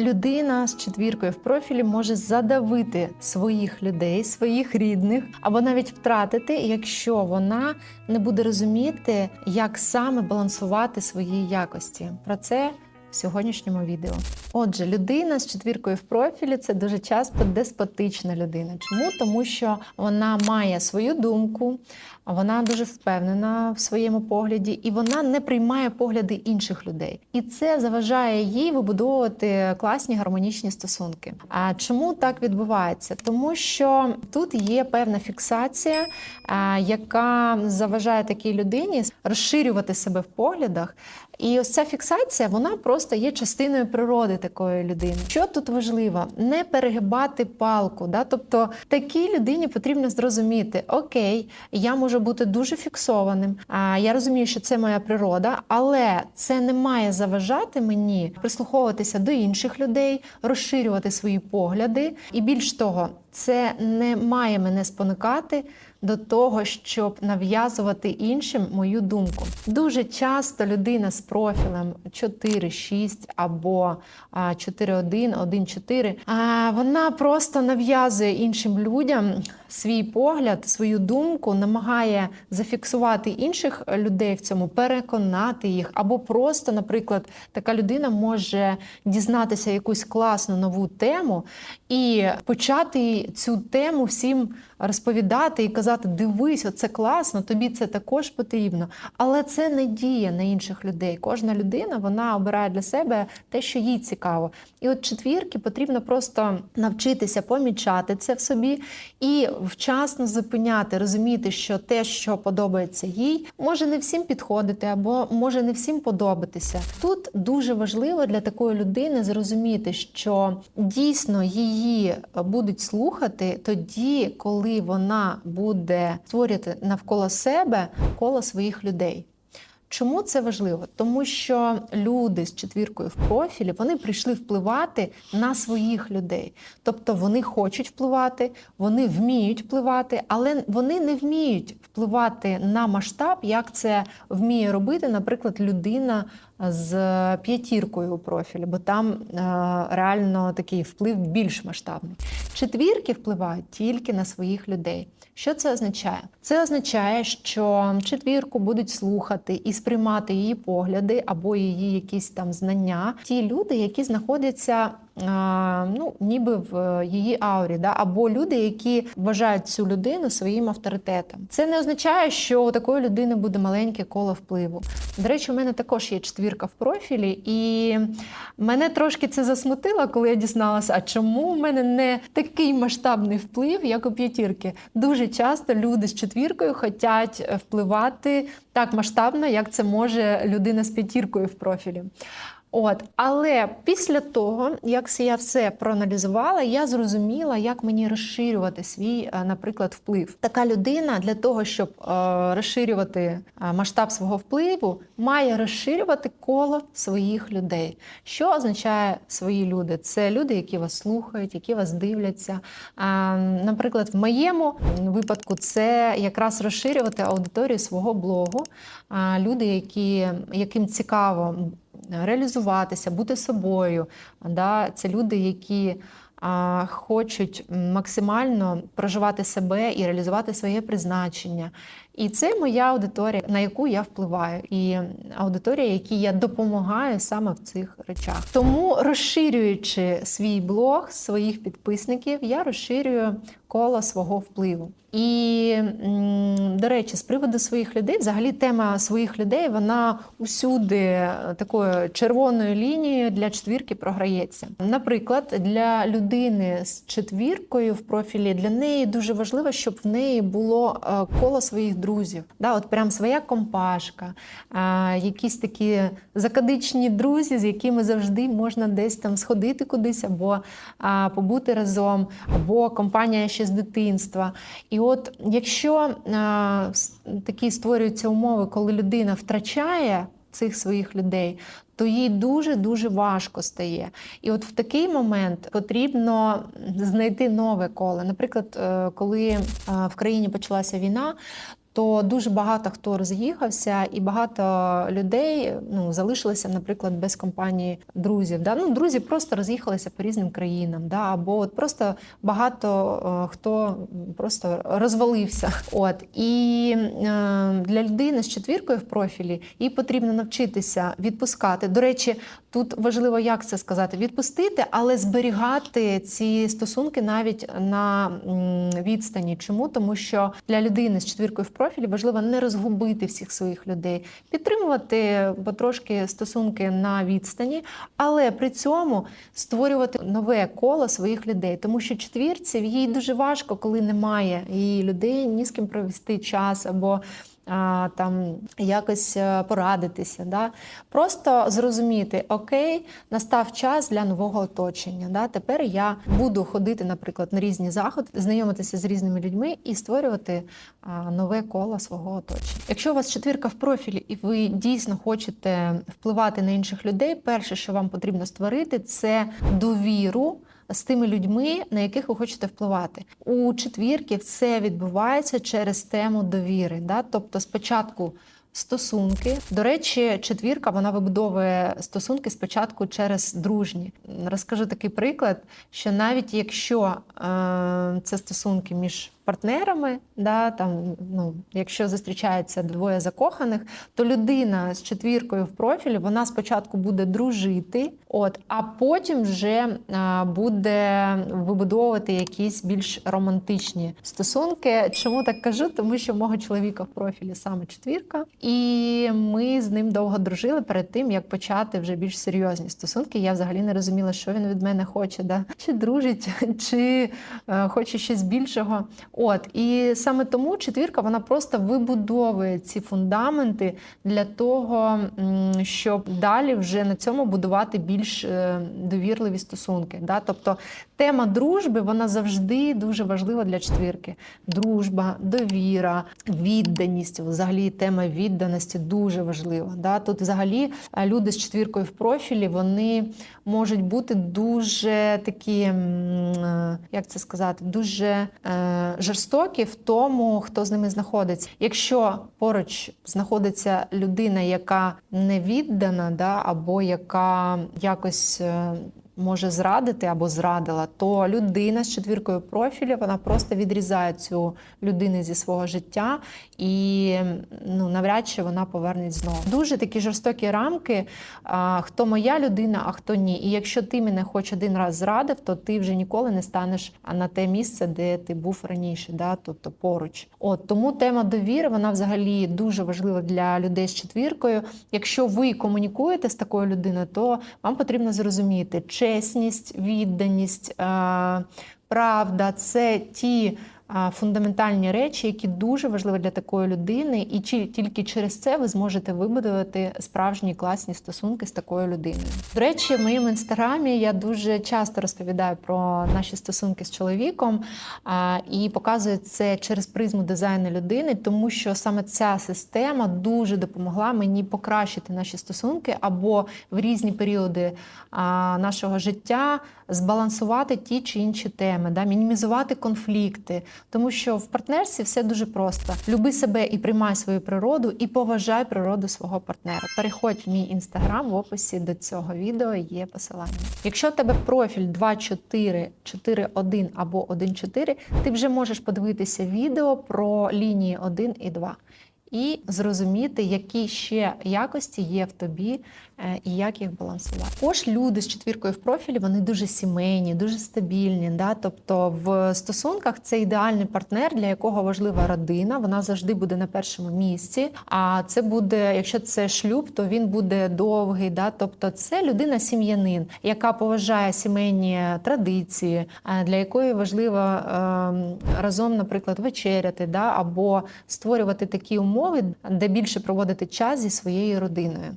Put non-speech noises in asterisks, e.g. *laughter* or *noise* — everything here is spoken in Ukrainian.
Людина з четвіркою в профілі може задавити своїх людей, своїх рідних, або навіть втратити, якщо вона не буде розуміти, як саме балансувати свої якості. Про це в сьогоднішньому відео. Отже, людина з четвіркою в профілі це дуже часто деспотична людина. Чому? Тому що вона має свою думку, вона дуже впевнена в своєму погляді, і вона не приймає погляди інших людей. І це заважає їй вибудовувати класні гармонічні стосунки. А чому так відбувається? Тому що тут є певна фіксація, яка заважає такій людині розширювати себе в поглядах. І ось ця фіксація вона просто є частиною природи такої людини. Що тут важливо? Не перегибати палку. Да? Тобто такій людині потрібно зрозуміти: окей, я можу бути дуже фіксованим. А я розумію, що це моя природа, але це не має заважати мені прислуховуватися до інших людей, розширювати свої погляди. І більш того, це не має мене спонукати до того, щоб нав'язувати іншим мою думку. Дуже часто людина з профілем 4-6 або 4-1, 1-4, а, вона просто нав'язує іншим людям свій погляд, свою думку, намагає зафіксувати інших людей в цьому, переконати їх, або просто, наприклад, така людина може дізнатися якусь класну нову тему і почати цю тему всім розповідати і казати: дивись, оце класно, тобі це також потрібно. Але це не діє на інших людей. Кожна людина вона обирає для себе те, що їй цікаво. І от четвірки потрібно просто навчитися помічати це в собі і вчасно зупиняти, розуміти, що те, що подобається їй, може не всім підходити або може не всім подобатися. Тут дуже важливо для такої людини зрозуміти, що дійсно її будуть слухати тоді, коли вона буде створювати навколо себе коло своїх людей. Чому це важливо? Тому що люди з четвіркою в профілі вони прийшли впливати на своїх людей. Тобто вони хочуть впливати, вони вміють впливати, але вони не вміють впливати на масштаб, як це вміє робити, наприклад, людина з п'ятіркою у профілі, бо там е, реально такий вплив більш масштабний. Четвірки впливають тільки на своїх людей. Що це означає? Це означає, що четвірку будуть слухати і сприймати її погляди або її якісь там знання. Ті люди, які знаходяться. Ну, ніби в її аурі, да? або люди, які вважають цю людину своїм авторитетом. Це не означає, що у такої людини буде маленьке коло впливу. До речі, у мене також є четвірка в профілі, і мене трошки це засмутило, коли я дізналася, а чому в мене не такий масштабний вплив, як у п'ятірки. Дуже часто люди з четвіркою хочуть впливати так масштабно, як це може людина з п'ятіркою в профілі. От, але після того, як я все проаналізувала, я зрозуміла, як мені розширювати свій, е, наприклад, вплив. Така людина для того, щоб е, розширювати е, масштаб свого впливу, має розширювати коло своїх людей. Що означає свої люди? Це люди, які вас слухають, які вас дивляться. Наприклад, в моєму випадку це якраз розширювати аудиторію свого блогу. Люди, які, яким цікаво реалізуватися, бути собою. Да? Це люди, які а, хочуть максимально проживати себе і реалізувати своє призначення. І це моя аудиторія, на яку я впливаю, і аудиторія, якій я допомагаю саме в цих речах. Тому розширюючи свій блог, своїх підписників, я розширюю коло свого впливу. І, до речі, з приводу своїх людей, взагалі тема своїх людей, вона усюди такою червоною лінією для четвірки програється. Наприклад, для людини з четвіркою в профілі для неї дуже важливо, щоб в неї було коло своїх друзів. Да, От прям своя компашка, якісь такі закадичні друзі, з якими завжди можна десь там сходити кудись, або побути разом, або компанія ще з дитинства. І от якщо такі створюються умови, коли людина втрачає цих своїх людей, то їй дуже-дуже важко стає. І от в такий момент потрібно знайти нове коло. Наприклад, е, коли в країні почалася війна, то дуже багато хто роз'їхався, і багато людей ну, залишилися, наприклад, без компанії друзів. Да? Ну, друзі просто роз'їхалися по різним країнам, да? або от просто багато е, хто просто розвалився. От і е, для людини з четвіркою в профілі їй потрібно навчитися відпускати. До речі, тут важливо як це сказати: відпустити, але зберігати ці стосунки навіть на відстані. Чому? Тому що для людини з четвіркою в важливо не розгубити всіх своїх людей, підтримувати потрошки стосунки на відстані, але при цьому створювати нове коло своїх людей, тому що четвірців їй дуже важко, коли немає її людей, ні з ким провести час або там якось е, порадитися. Да? Просто зрозуміти, окей, настав час для нового оточення. Да? Тепер я буду ходити, наприклад, на різні заходи, знайомитися з різними людьми і створювати нове коло свого оточення. Якщо у вас четвірка в профілі, і ви дійсно хочете впливати на інших людей, перше, що вам потрібно створити, це довіру з тими людьми, на яких ви хочете впливати. У четвірки все відбувається через тему довіри. Да? Тобто, спочатку. Стосунки, до речі, четвірка вона вибудовує стосунки спочатку через дружні. Розкажу такий приклад, що навіть якщо е, це стосунки між партнерами, да, там, ну, якщо зустрічаються двоє закоханих, то людина з четвіркою в профілі вона спочатку буде дружити, от, а потім вже буде вибудовувати якісь більш романтичні стосунки. Чому так кажу? Тому що мого чоловіка в профілі саме четвірка, і ми з ним довго дружили перед тим, як почати вже більш серйозні стосунки. Я взагалі не розуміла, що він від мене хоче, да? чи дружить, *laughs* чи е, хоче щось більшого. От і саме тому четвірка вона просто вибудовує ці фундаменти для того, щоб далі вже на цьому будувати більш е, довірливі стосунки. Да? Тобто тема дружби вона завжди дуже важлива для четвірки. Дружба, довіра, відданість. Взагалі тема відданості дуже важлива. Да? Тут взагалі е, люди з четвіркою в профілі вони можуть бути дуже такі, е, як це сказати, дуже е, жорстокі в тому, хто з ними знаходиться. Якщо поруч знаходиться людина, яка не віддана, да, або яка якось. Може зрадити або зрадила, то людина з четвіркою профілю вона просто відрізає цю людину зі свого життя і ну навряд чи вона повернеться знову. Дуже такі жорстокі рамки. А, хто моя людина, а хто ні. І якщо ти мене хоч один раз зрадив, то ти вже ніколи не станеш на те місце, де ти був раніше, да, тобто поруч. От тому тема довіри вона взагалі дуже важлива для людей з четвіркою. Якщо ви комунікуєте з такою людиною, то вам потрібно зрозуміти чесність, відданість, е, правда це ті. Фундаментальні речі, які дуже важливі для такої людини, і чи тільки через це ви зможете вибудувати справжні класні стосунки з такою людиною. До речі, в моєму інстаграмі я дуже часто розповідаю про наші стосунки з чоловіком і показую це через призму дизайну людини, тому що саме ця система дуже допомогла мені покращити наші стосунки або в різні періоди нашого життя збалансувати ті чи інші теми, да, мінімізувати конфлікти. Тому що в партнерстві все дуже просто: люби себе і приймай свою природу, і поважай природу свого партнера. Переходь в мій інстаграм в описі до цього відео є посилання. Якщо у тебе профіль 2.4, 4.1 або 1.4, ти вже можеш подивитися відео про лінії 1 і 2 і зрозуміти, які ще якості є в тобі е, і як їх балансувати. Також люди з четвіркою в профілі вони дуже сімейні, дуже стабільні. Да? Тобто в стосунках це ідеальний партнер, для якого важлива родина. Вона завжди буде на першому місці. А це буде, якщо це шлюб, то він буде довгий. Да? Тобто, це людина-сім'янин, яка поважає сімейні традиції, е, для якої важливо е, разом, наприклад, вечеряти, да? або створювати такі умови, де більше проводити час зі своєю родиною.